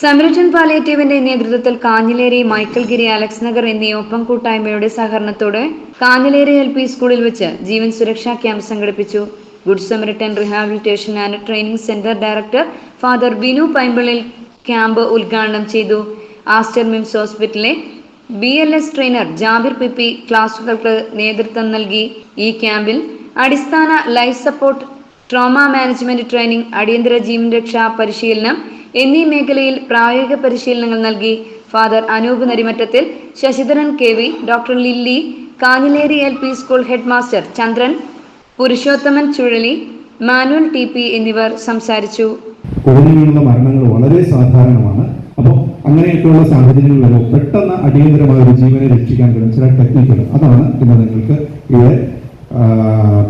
സമരജൻ പാലിയേറ്റീവിന്റെ നേതൃത്വത്തിൽ കാഞ്ഞിലേരി മൈക്കൽഗിരി അലക്സ് നഗർ എന്നീ ഒപ്പം കൂട്ടായ്മയുടെ സഹകരണത്തോടെ കാഞ്ഞിലേരി എൽ പി സ്കൂളിൽ വെച്ച് ജീവൻ സുരക്ഷാ ക്യാമ്പ് സംഘടിപ്പിച്ചു. Good Samaritan rehabilitation and training centre director father Binu Paimpillil camp ഉദ്ഘാടനം ചെയ്തു. ആസ്റ്റർ മിംസ് ഹോസ്പിറ്റലിലെ B L S trainer Jabir P P ക്ലാസുകൾക്ക് നേതൃത്വം നൽകി. ഈ ക്യാമ്പിൽ അടിസ്ഥാന life support trauma management training അടിയന്തര ജീവൻ രക്ഷാ പരിശീലനം എന്നീ മേഖലയിൽ പ്രായോഗിക പരിശീലനങ്ങൾ നൽകി. Father Anoop Narimattathil Sasidharan K V doctor Lilly Kanhileri L P school head master Chandran Purushothaman Chuzhali Manuel T P എന്നിവർ സംസാരിച്ചു. മരണങ്ങൾ വളരെ സാധാരണമാണ്. അപ്പോൾ അങ്ങനെയൊക്കെയുള്ള സാഹചര്യങ്ങളിൽ വരുമ്പോൾ പെട്ടെന്ന് അടിയന്തരമായ ഒരു ജീവനെ രക്ഷിക്കാൻ കഴിയും. ചില ടെക്നിക്കുകൾ അതാണ് ഇന്ന് നിങ്ങൾക്ക് ഇവിടെ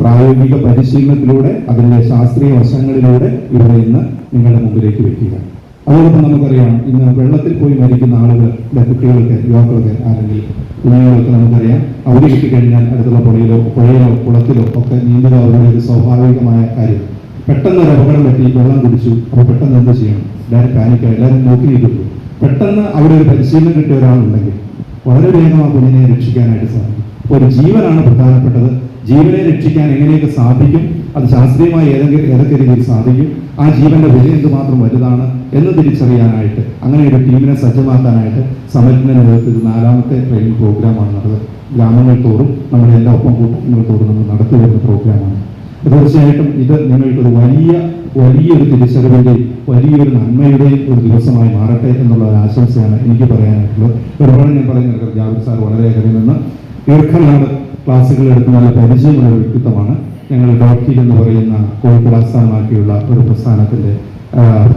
പ്രായോഗിക പരിശീലനത്തിലൂടെ അതിന്റെ ശാസ്ത്രീയ വശങ്ങളിലൂടെ ഇവിടെ ഇന്ന് നിങ്ങളുടെ മുമ്പിലേക്ക് വെക്കുക അതോടൊപ്പം നമുക്കറിയാം ഇന്ന് വെള്ളത്തിൽ പോയി മരിക്കുന്ന ആളുകളുടെ കുട്ടികൾക്ക് യുവാക്കൾക്ക് അല്ലെങ്കിൽ കുഞ്ഞുങ്ങൾക്ക് നമുക്കറിയാം അവധി കിട്ടിക്കഴിഞ്ഞാൽ അടുത്തുള്ള പുഴയിലോ പുഴയിലോ കുളത്തിലോ ഒക്കെ നീന്തുക അവരുടെ ഒരു സ്വാഭാവികമായ കാര്യം. പെട്ടെന്ന് ഒരു അപകടം പറ്റി വെള്ളം കുടിച്ചു അപ്പോൾ പെട്ടെന്ന് എന്ത് ചെയ്യണം? എല്ലാവരും പാനിക്കായി എല്ലാവരും നോക്കി നിൽക്കുന്നു. പെട്ടെന്ന് അവിടെ ഒരു പരിശീലനം കിട്ടിയ ഒരാളുണ്ടെങ്കിൽ വളരെ വേഗം ആ കുഞ്ഞിനെ രക്ഷിക്കാനായിട്ട് സാധിക്കും. ഒരു ജീവനാണ് പ്രധാനപ്പെട്ടത്. ജീവനെ രക്ഷിക്കാൻ എങ്ങനെയൊക്കെ സാധിക്കും? അത് ശാസ്ത്രീയമായി ഏതെങ്കിലും ഏതൊക്കെ രീതിയിൽ സാധിക്കും? ആ ജീവന്റെ വില എന്തുമാത്രം വലുതാണ് എന്ന് തിരിച്ചറിയാനായിട്ട് അങ്ങനെ ഒരു ടീമിനെ സജ്ജമാക്കാനായിട്ട് സമരത്തിന്റെ നേതൃത്വത്തിൽ നാലാമത്തെ ട്രെയിനിങ് പ്രോഗ്രാമാണ് നടന്നത്. ഗ്രാമങ്ങൾ തോറും നമ്മുടെ എല്ലാ ഒപ്പം കൂട്ടങ്ങൾ തോറും നമ്മൾ നടത്തി വരുന്ന പ്രോഗ്രാമാണ് തീർച്ചയായിട്ടും ഇത് നിങ്ങൾക്കൊരു വലിയ വലിയൊരു തിരിച്ചറിവിന്റെയും വലിയൊരു നന്മയുടെയും ഒരു ദിവസമായി മാറട്ടെ എന്നുള്ള ഒരു ആശംസയാണ് എനിക്ക് പറയാനായിട്ടുള്ളത്. ഒരുപാട് ഞാൻ പറയുന്നത് ജാവിദ് സാർ വളരെ വളരെയധികം നിന്ന് ദീർഘനാട് ക്ലാസ്സുകൾ എടുത്ത് നല്ല പരിചയമുള്ള വ്യക്തിത്വമാണ്. ഞങ്ങൾ ഡോക്ടർ എന്ന് പറയുന്ന കോഴിക്കോട് ആസ്ഥാനമാക്കിയുള്ള ഒരു പ്രസ്ഥാനത്തിന്റെ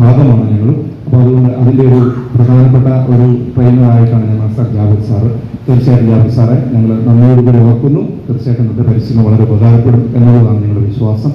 ഭാഗമാണ് ഞങ്ങൾ അപ്പോൾ അതുകൊണ്ട് അതിന്റെ ഒരു പ്രധാനപ്പെട്ട ഒരു ട്രെയിനറായിട്ടാണ് ഞങ്ങൾ സാർ ജാവിദ് സാറ്. തീർച്ചയായിട്ടും ജാവിദ് സാറെ ഞങ്ങൾ നന്ദിയോടുകൂടി ഓർക്കുന്നു. തീർച്ചയായിട്ടും ഇന്നത്തെ പരിശീലനം വളരെ ഉപകാരപ്പെടും എന്നുള്ളതാണ് ഞങ്ങളുടെ വിശ്വാസം.